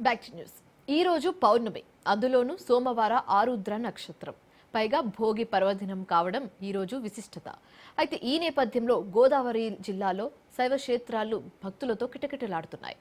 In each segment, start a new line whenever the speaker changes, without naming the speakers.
Back to news ఈ రోజు పౌర్ణమి. అందులోనూ సోమవార ఆరుద్ర నక్షత్రం. పైగా భోగి పర్వదినం కావడం ఈరోజు విశిష్టత. అయితే ఈ నేపథ్యంలో గోదావరి జిల్లాలో శైవ క్షేత్రాలు భక్తులతో కిటకిటలాడుతున్నాయి.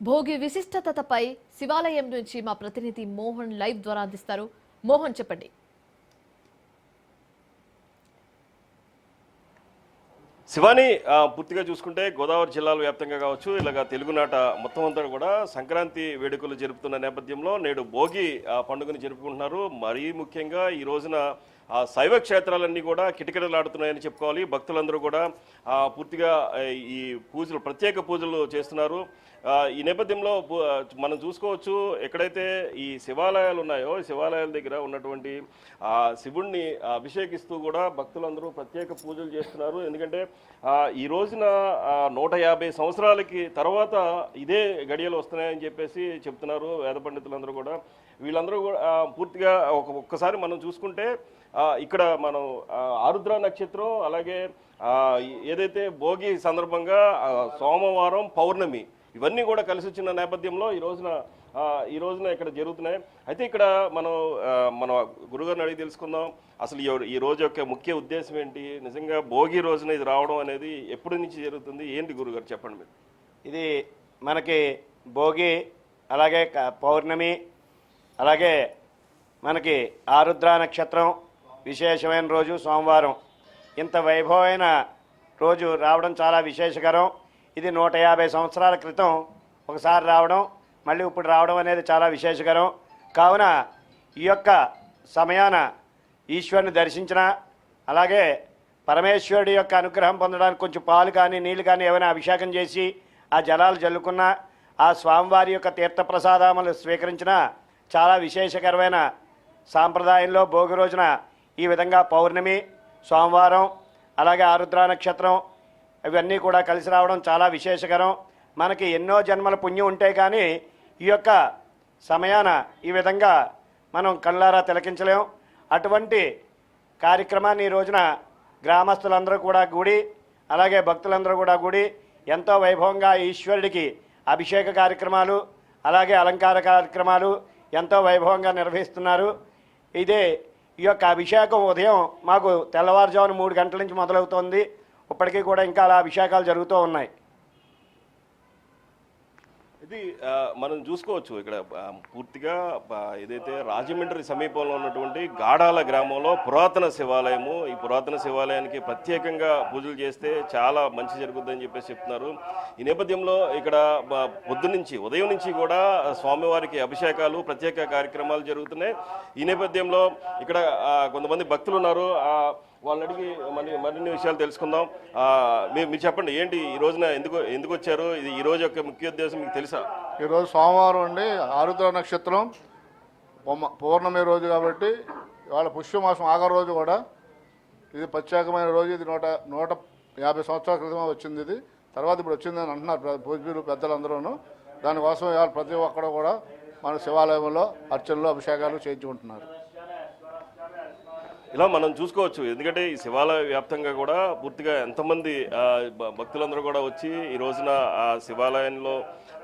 భోగి విశిష్టతపై శివాలయం నుంచి మా ప్రతినిధి మోహన్ లైవ్ ద్వారా అందిస్తారు. మోహన్ చెప్పండి.
శివాని పూర్తిగా చూసుకుంటే గోదావరి జిల్లాల వ్యాప్తంగా కావచ్చు ఇలాగ తెలుగునాట మొత్తం అంతా కూడా సంక్రాంతి వేడుకలు జరుపుతున్న నేపథ్యంలో నేడు భోగి పండుగను జరుపుకుంటున్నారు. మరీ ముఖ్యంగా ఈ రోజున ఆ శైవ క్షేత్రాలన్నీ కూడా కిటకిటలాడుతున్నాయని చెప్పుకోవాలి. భక్తులందరూ కూడా పూర్తిగా ఈ పూజలు ప్రత్యేక పూజలు చేస్తున్నారు. ఈ నేపథ్యంలో మనం చూసుకోవచ్చు ఎక్కడైతే ఈ శివాలయాలు ఉన్నాయో శివాలయాల దగ్గర ఉన్నటువంటి ఆ శివుణ్ణి అభిషేకిస్తూ కూడా భక్తులందరూ ప్రత్యేక పూజలు చేస్తున్నారు. ఎందుకంటే ఈ రోజున నూట యాభై సంవత్సరాలకి తర్వాత ఇదే గడియలు వస్తున్నాయని చెప్పేసి చెప్తున్నారు వేద పండితులందరూ కూడా. వీళ్ళందరూ కూడా పూర్తిగా ఒక ఒక్కసారి మనం చూసుకుంటే ఇక్కడ మనం ఆరుద్ర నక్షత్రం అలాగే ఏదైతే భోగి సందర్భంగా సోమవారం పౌర్ణమి ఇవన్నీ కూడా కలిసి వచ్చిన నేపథ్యంలో ఈ రోజున ఈ రోజున ఇక్కడ జరుగుతున్నాయి. అయితే ఇక్కడ మనం మన గురుగారిని అడిగి తెలుసుకుందాం. అసలు ఈ- ఈ రోజు యొక్క ముఖ్య ఉద్దేశం ఏంటి? నిజంగా భోగి రోజున ఇది రావడం అనేది ఎప్పటి నుంచి జరుగుతుంది? ఏంటి గురుగారు? చెప్పండి మీరు.
ఇది మనకి భోగి అలాగే పౌర్ణమి అలాగే మనకి ఆరుద్ర నక్షత్రం విశేషమైన రోజు సోమవారం. ఇంత వైభవమైన రోజు రావడం చాలా విశేషకరం. ఇది నూట యాభై సంవత్సరాల క్రితం ఒకసారి రావడం మళ్ళీ ఇప్పుడు రావడం అనేది చాలా విశేషకరం. కావున ఈ యొక్క సమయాన ఈశ్వరుని దర్శించిన అలాగే పరమేశ్వరుడి యొక్క అనుగ్రహం పొందడానికి కొంచెం పాలు కానీ నీళ్ళు కానీ ఏమైనా అభిషేకం చేసి ఆ జలాలు జల్లుకున్నా ఆ స్వామివారి యొక్క తీర్థప్రసాదములు స్వీకరించిన చాలా విశేషకరమైన సాంప్రదాయంలో భోగి రోజున ఈ విధంగా పౌర్ణమి సోమవారం అలాగే ఆరుద్ర నక్షత్రం ఇవన్నీ కూడా కలిసి రావడం చాలా విశేషకరం. మనకి ఎన్నో జన్మల పుణ్యం ఉంటే కానీ ఈ యొక్క సమయాన ఈ విధంగా మనం కళ్ళారా తిలకించలేం. అటువంటి కార్యక్రమాన్ని ఈ రోజున గ్రామస్తులందరూ కూడా గుడి అలాగే భక్తులందరూ కూడా గుడి ఎంతో వైభవంగా ఈశ్వరుడికి అభిషేక కార్యక్రమాలు అలాగే అలంకార కార్యక్రమాలు ఎంతో వైభవంగా నిర్వహిస్తున్నారు. ఇదే ఈ యొక్క అభిషేకం ఉదయం మాకు తెల్లవారుజామున మూడు గంటల నుంచి మొదలవుతోంది. ఇప్పటికీ కూడా ఇంకా అలా అభిషేకాలు జరుగుతూ ఉన్నాయి.
ఇది మనం చూసుకోవచ్చు. ఇక్కడ పూర్తిగా ఏదైతే రాజమండ్రి సమీపంలో ఉన్నటువంటి గాడాల గ్రామంలో పురాతన శివాలయము ఈ పురాతన శివాలయానికి ప్రత్యేకంగా పూజలు చేస్తే చాలా మంచి జరుగుతుందని చెప్పేసి చెప్తున్నారు. ఈ నేపథ్యంలో ఇక్కడ పొద్దునుంచి పొద్దు నుంచి ఉదయం నుంచి కూడా స్వామివారికి అభిషేకాలు ప్రత్యేక కార్యక్రమాలు జరుగుతున్నాయి. ఈ నేపథ్యంలో ఇక్కడ కొంతమంది భక్తులు ఉన్నారు. వాళ్ళని అడిగి మరి మరిన్ని విషయాలు తెలుసుకుందాం. మీరు మీరు చెప్పండి ఏంటి ఈ రోజున ఎందుకు ఎందుకు వచ్చారు? ఇది ఈ రోజు యొక్క ముఖ్య ఉద్దేశం మీకు తెలుసా?
ఈరోజు సోమవారం అండి ఆరుద్ర నక్షత్రం. పౌర్ణమి రోజు కాబట్టి ఇవాళ పుష్యమాసం ఆఖరి రోజు కూడా. ఇది ప్రత్యేకమైన రోజు ఇది నూట నూట యాభై సంవత్సరాల క్రితం వచ్చింది ఇది. తర్వాత ఇప్పుడు వచ్చిందని అంటున్నారు ప్ర- పూజలు పెద్దలందరూ దానికోసం ఇవాళ ప్రతి ఒక్కరు కూడా మన శివాలయంలో అర్చనలు అభిషేకాలు చేయించుకుంటున్నారు.
ఇలా మనం చూసుకోవచ్చు. ఎందుకంటే ఈ శివాలయ వ్యాప్తంగా కూడా పూర్తిగా ఎంతమంది భక్తులందరూ కూడా వచ్చి ఈ రోజున ఆ శివాలయంలో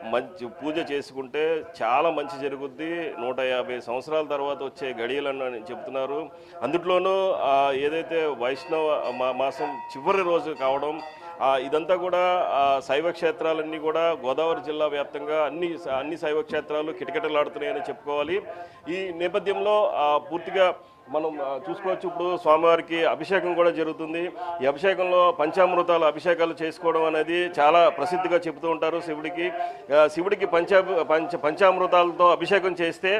మంచి పూజ చేసుకుంటే చాలా మంచి జరుగుద్ది. నూట యాభై సంవత్సరాల తర్వాత వచ్చే గడియలని అని చెప్తున్నారు అందుట్లోనూ ఏదైతే వైష్ణవ మా- మాసం చివరి రోజు కావడం ఇదంతా కూడా శైవ క్షేత్రాలన్నీ కూడా గోదావరి జిల్లా వ్యాప్తంగా అన్ని అన్ని శైవ క్షేత్రాలు కిటకిటలాడుతున్నాయని చెప్పుకోవాలి. ఈ నేపథ్యంలో పూర్తిగా మనం చూసుకోవచ్చు. ఇప్పుడు స్వామివారికి అభిషేకం కూడా జరుగుతుంది. ఈ అభిషేకంలో పంచామృతాలు అభిషేకాలు చేసుకోవడం అనేది చాలా ప్రసిద్ధిగా చెబుతూ ఉంటారు శివుడికి. శివుడికి పంచా పంచ పంచామృతాలతో అభిషేకం చేస్తే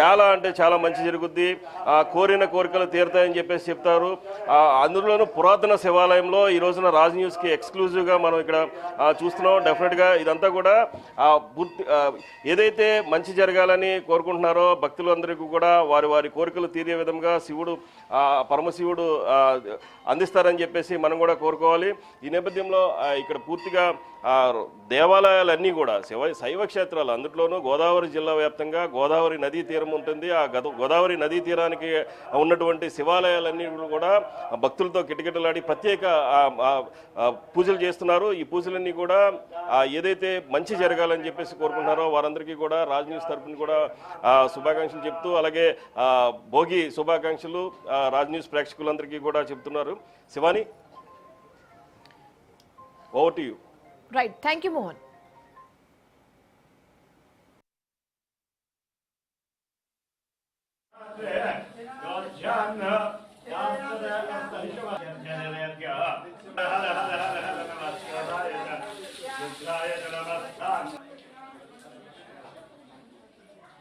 చాలా అంటే చాలా మంచి జరుగుద్ది. ఆ, కోరిన కోరికలు తీరుతాయని చెప్పేసి చెప్తారు. అందులోనూ పురాతన శివాలయంలో ఈ రోజున రాజ్ న్యూస్కి ఎక్స్క్లూజివ్గా మనం ఇక్కడ చూస్తున్నాం. డెఫినెట్గా ఇదంతా కూడా ఆ, పూర్తి ఏదైతే మంచి జరగాలని కోరుకుంటున్నారో భక్తులందరికీ కూడా వారి వారి కోరికలు తీరే విధంగా శివుడు పరమశివుడు అందిస్తారని చెప్పేసి మనం కూడా కోరుకోవాలి. ఈ నేపథ్యంలో ఇక్కడ పూర్తిగా దేవాలయాలన్నీ కూడా శివ శైవ క్షేత్రాలు అందులోనూ గోదావరి జిల్లా వ్యాప్తంగా గోదావరి నదీ తీరం ఉంటుంది. ఆ గోదావరి నదీ తీరానికి ఉన్నటువంటి శివాలయాలన్నీ కూడా భక్తులతో కిటకిటలాడి ప్రత్యేక పూజలు చేస్తున్నారు. ఈ పూజలన్నీ కూడా ఏదైతే మంచి జరగాలని చెప్పేసి కోరుకుంటున్నారో వారందరికీ కూడా రాజ్ న్యూస్ తరఫున కూడా శుభాకాంక్షలు చెప్తూ అలాగే భోగి శుభాకాంక్షలు ఆ, రాజ్ న్యూస్ ప్రేక్షకులందరికీ కూడా చెప్తున్నారు. Shivani over to you.
Right thank you Mohan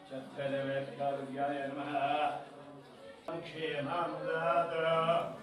Çettelevetler yayılma. Kim anladı